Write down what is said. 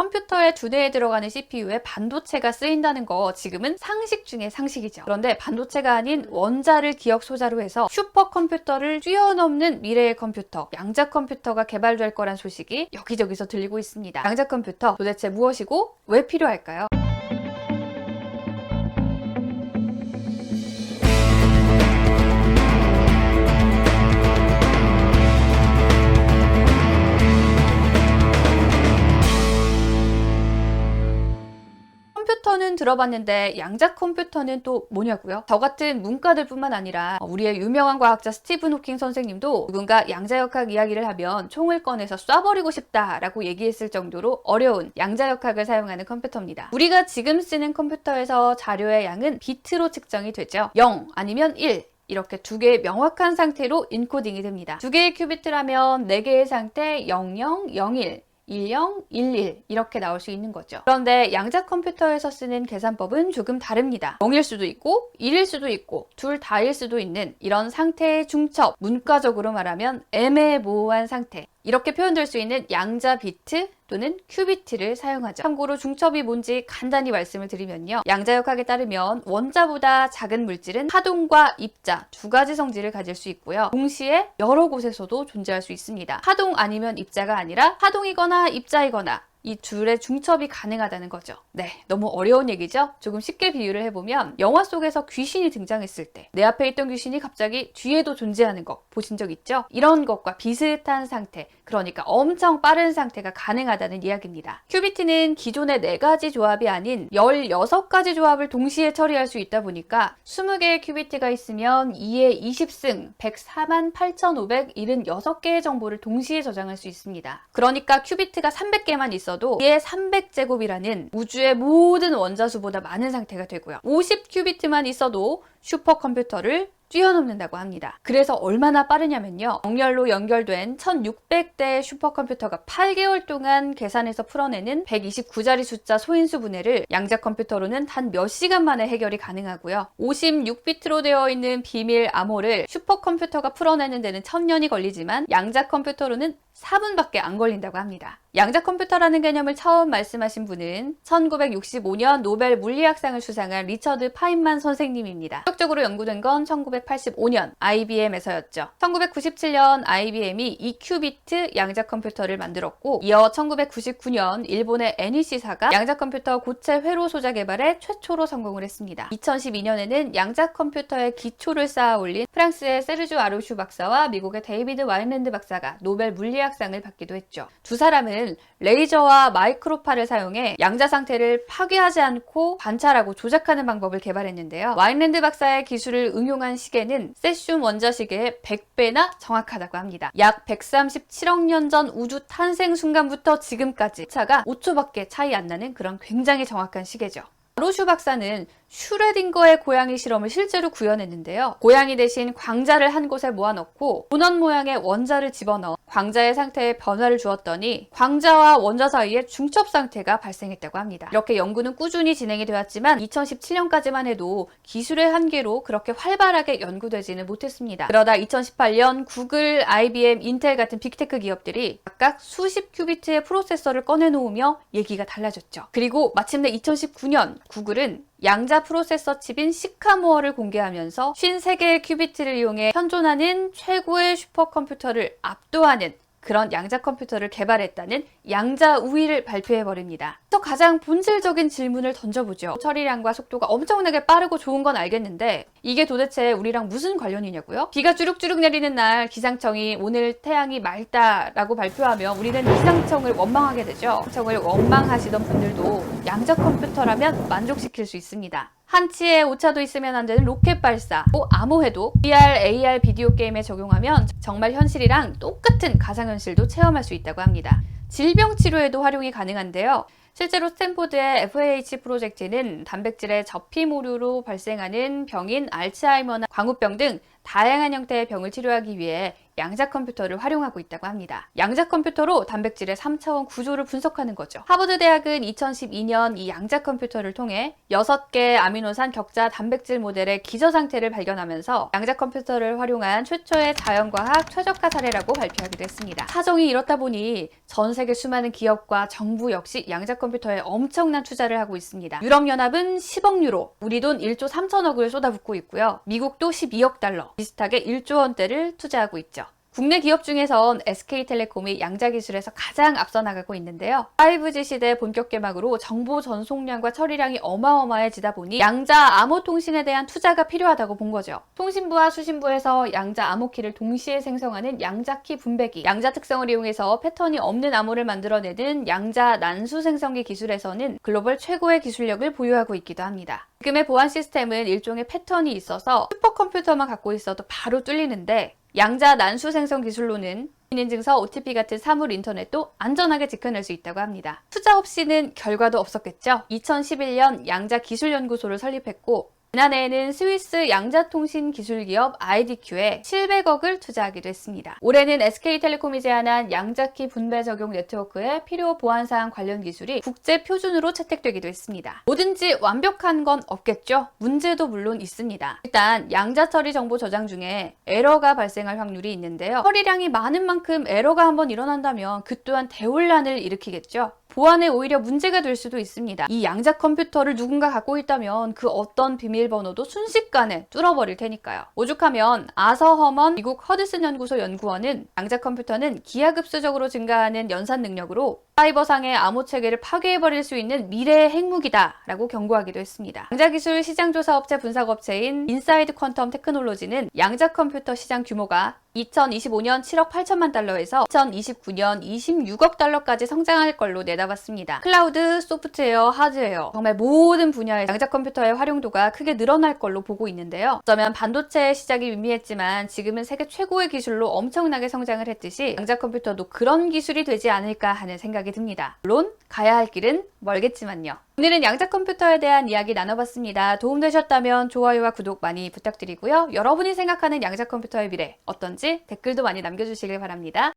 컴퓨터의 두뇌에 들어가는 CPU에 반도체가 쓰인다는 거 지금은 상식 중의 상식이죠. 그런데 반도체가 아닌 원자를 기억 소자로 해서 슈퍼컴퓨터를 뛰어넘는 미래의 컴퓨터, 양자 컴퓨터가 개발될 거란 소식이 여기저기서 들리고 있습니다. 양자 컴퓨터 도대체 무엇이고 왜 필요할까요? 들어봤는데 양자 컴퓨터는 또 뭐냐고요? 저 같은 문과들 뿐만 아니라 우리의 유명한 과학자 스티븐 호킹 선생님도 누군가 양자역학 이야기를 하면 총을 꺼내서 쏴버리고 싶다라고 얘기했을 정도로 어려운 양자역학을 사용하는 컴퓨터입니다. 우리가 지금 쓰는 컴퓨터에서 자료의 양은 비트로 측정이 되죠. 0 아니면 1 이렇게 두 개의 명확한 상태로 인코딩이 됩니다. 두 개의 큐비트라면 네 개의 상태 00, 01, 10, 11 이렇게 나올 수 있는 거죠. 그런데 양자 컴퓨터에서 쓰는 계산법은 조금 다릅니다. 0일 수도 있고 1일 수도 있고 둘 다일 수도 있는 이런 상태의 중첩, 문과적으로 말하면 애매모호한 상태 이렇게 표현될 수 있는 양자 비트 또는 큐비트를 사용하죠. 참고로 중첩이 뭔지 간단히 말씀을 드리면요. 양자역학에 따르면 원자보다 작은 물질은 하동과 입자 두 가지 성질을 가질 수 있고요. 동시에 여러 곳에서도 존재할 수 있습니다. 하동 아니면 입자가 아니라 하동이거나 입자이거나 이 둘의 중첩이 가능하다는 거죠. 네, 너무 어려운 얘기죠? 조금 쉽게 비유를 해보면 영화 속에서 귀신이 등장했을 때 내 앞에 있던 귀신이 갑자기 뒤에도 존재하는 거 보신 적 있죠? 이런 것과 비슷한 상태, 그러니까 엄청 빠른 상태가 가능하다는 이야기입니다. 큐비트는 기존의 4가지 조합이 아닌 16가지 조합을 동시에 처리할 수 있다 보니까 20개의 큐비트가 있으면 2의 20승 104만 8,576개의 정보를 동시에 저장할 수 있습니다. 그러니까 큐비트가 300개만 있어 도 2의 300제곱이라는 우주의 모든 원자수보다 많은 상태가 되고요. 50큐비트만 있어도 슈퍼컴퓨터를 뛰어넘는다고 합니다. 그래서 얼마나 빠르냐면요. 정렬로 연결된 1600대의 슈퍼컴퓨터가 8개월 동안 계산해서 풀어내는 129자리 숫자 소인수 분해를 양자 컴퓨터로는 단 몇 시간 만에 해결이 가능하고요. 56비트로 되어 있는 비밀 암호를 슈퍼컴퓨터가 풀어내는 데는 1000년이 걸리지만 양자 컴퓨터로는 4분밖에 안 걸린다고 합니다. 양자 컴퓨터라는 개념을 처음 말씀하신 분은 1965년 노벨 물리학상을 수상한 리처드 파인만 선생님입니다. 본격적으로 연구된 건 1985년 IBM에서였죠. 1997년 IBM이 2큐비트 양자 컴퓨터를 만들었고 이어 1999년 일본의 NEC사가 양자 컴퓨터 고체 회로 소자 개발에 최초로 성공을 했습니다. 2012년에는 양자 컴퓨터의 기초를 쌓아 올린 프랑스의 세르주 아루슈 박사와 미국의 데이비드 와인랜드 박사가 노벨 물리학상을 받기도 했죠. 두 사람은 레이저와 마이크로파를 사용해 양자 상태를 파괴하지 않고 관찰하고 조작하는 방법을 개발했는데요. 와인랜드 박사 의 기술을 응용한 시계는 세슘 원자 시계의 100배나 정확하다고 합니다. 약 137억 년 전 우주 탄생 순간부터 지금까지 차가 5초밖에 차이 안 나는 그런 굉장히 정확한 시계죠. 로슈 박사는 슈레딩거의 고양이 실험을 실제로 구현했는데요. 고양이 대신 광자를 한 곳에 모아놓고 도넛 모양의 원자를 집어넣어 광자의 상태에 변화를 주었더니 광자와 원자 사이에 중첩 상태가 발생했다고 합니다. 이렇게 연구는 꾸준히 진행이 되었지만 2017년까지만 해도 기술의 한계로 그렇게 활발하게 연구되지는 못했습니다. 그러다 2018년 구글, IBM, 인텔 같은 빅테크 기업들이 각각 수십 큐비트의 프로세서를 꺼내놓으며 얘기가 달라졌죠. 그리고 마침내 2019년 구글은 양자 프로세서 칩인 시카모어를 공개하면서 53개의 큐비트를 이용해 현존하는 최고의 슈퍼컴퓨터를 압도하는 그런 양자 컴퓨터를 개발했다는 양자 우위를 발표해 버립니다. 또 가장 본질적인 질문을 던져보죠. 처리량과 속도가 엄청나게 빠르고 좋은 건 알겠는데 이게 도대체 우리랑 무슨 관련이냐고요? 비가 주룩주룩 내리는 날 기상청이 오늘 태양이 맑다라고 발표하면 우리는 기상청을 원망하게 되죠. 기상청을 원망하시던 분들도 양자 컴퓨터라면 만족시킬 수 있습니다. 한치의 오차도 있으면 안 되는 로켓 발사, 또 암호해도 VR, AR 비디오 게임에 적용하면 정말 현실이랑 똑같은 가상현실도 체험할 수 있다고 합니다. 질병 치료에도 활용이 가능한데요. 실제로 스탠포드의 FAH 프로젝트는 단백질의 접힘 오류로 발생하는 병인 알츠하이머나 광우병 등 다양한 형태의 병을 치료하기 위해 양자 컴퓨터를 활용하고 있다고 합니다. 양자 컴퓨터로 단백질의 3차원 구조를 분석하는 거죠. 하버드 대학은 2012년 이 양자 컴퓨터를 통해 6개 아미노산 격자 단백질 모델의 기저 상태를 발견하면서 양자 컴퓨터를 활용한 최초의 자연과학 최적화 사례라고 발표하기도 했습니다. 사정이 이렇다 보니 전 세계 수많은 기업과 정부 역시 양자 컴퓨터에 엄청난 투자를 하고 있습니다. 유럽연합은 10억 유로, 우리 돈 1조 3천억을 쏟아붓고 있고요. 미국도 12억 달러, 비슷하게 1조 원대를 투자하고 있죠. 국내 기업 중에선 SK텔레콤이 양자 기술에서 가장 앞서 나가고 있는데요. 5G 시대 본격 개막으로 정보 전송량과 처리량이 어마어마해지다 보니 양자 암호 통신에 대한 투자가 필요하다고 본 거죠. 통신부와 수신부에서 양자 암호키를 동시에 생성하는 양자키 분배기, 양자 특성을 이용해서 패턴이 없는 암호를 만들어내는 양자 난수 생성기 기술에서는 글로벌 최고의 기술력을 보유하고 있기도 합니다. 지금의 보안 시스템은 일종의 패턴이 있어서 슈퍼컴퓨터만 갖고 있어도 바로 뚫리는데 양자 난수 생성 기술로는 인증서, OTP 같은 사물 인터넷도 안전하게 지켜낼 수 있다고 합니다. 투자 없이는 결과도 없었겠죠. 2011년 양자 기술연구소를 설립했고 지난해에는 스위스 양자통신 기술기업 IDQ에 700억을 투자하기도 했습니다. 올해는 SK텔레콤이 제안한 양자키 분배 적용 네트워크의 필요 보안사항 관련 기술이 국제 표준으로 채택되기도 했습니다. 뭐든지 완벽한 건 없겠죠? 문제도 물론 있습니다. 일단 양자 처리 정보 저장 중에 에러가 발생할 확률이 있는데요. 처리량이 많은 만큼 에러가 한번 일어난다면 그 또한 대혼란을 일으키겠죠. 보안에 오히려 문제가 될 수도 있습니다. 이 양자 컴퓨터를 누군가 갖고 있다면 그 어떤 비밀번호도 순식간에 뚫어버릴 테니까요. 오죽하면 아서 허먼 미국 허드슨 연구소 연구원은 양자 컴퓨터는 기하급수적으로 증가하는 연산 능력으로 사이버상의 암호 체계를 파괴해버릴 수 있는 미래의 핵무기다 라고 경고하기도 했습니다. 양자기술 시장조사업체 분석업체인 인사이드 퀀텀 테크놀로지는 양자 컴퓨터 시장 규모가 2025년 7억 8천만 달러에서 2029년 26억 달러까지 성장할 걸로 내다봤습니다. 클라우드, 소프트웨어, 하드웨어 정말 모든 분야의 양자 컴퓨터의 활용도가 크게 늘어날 걸로 보고 있는데요. 어쩌면 반도체의 시작이 미미했지만 지금은 세계 최고의 기술로 엄청나게 성장을 했듯이 양자 컴퓨터도 그런 기술이 되지 않을까 하는 생각이 듭니다. 물론 가야 할 길은 멀겠지만요. 오늘은 양자 컴퓨터에 대한 이야기 나눠봤습니다. 도움되셨다면 좋아요와 구독 많이 부탁드리고요. 여러분이 생각하는 양자 컴퓨터의 미래 어떤지 댓글도 많이 남겨주시길 바랍니다.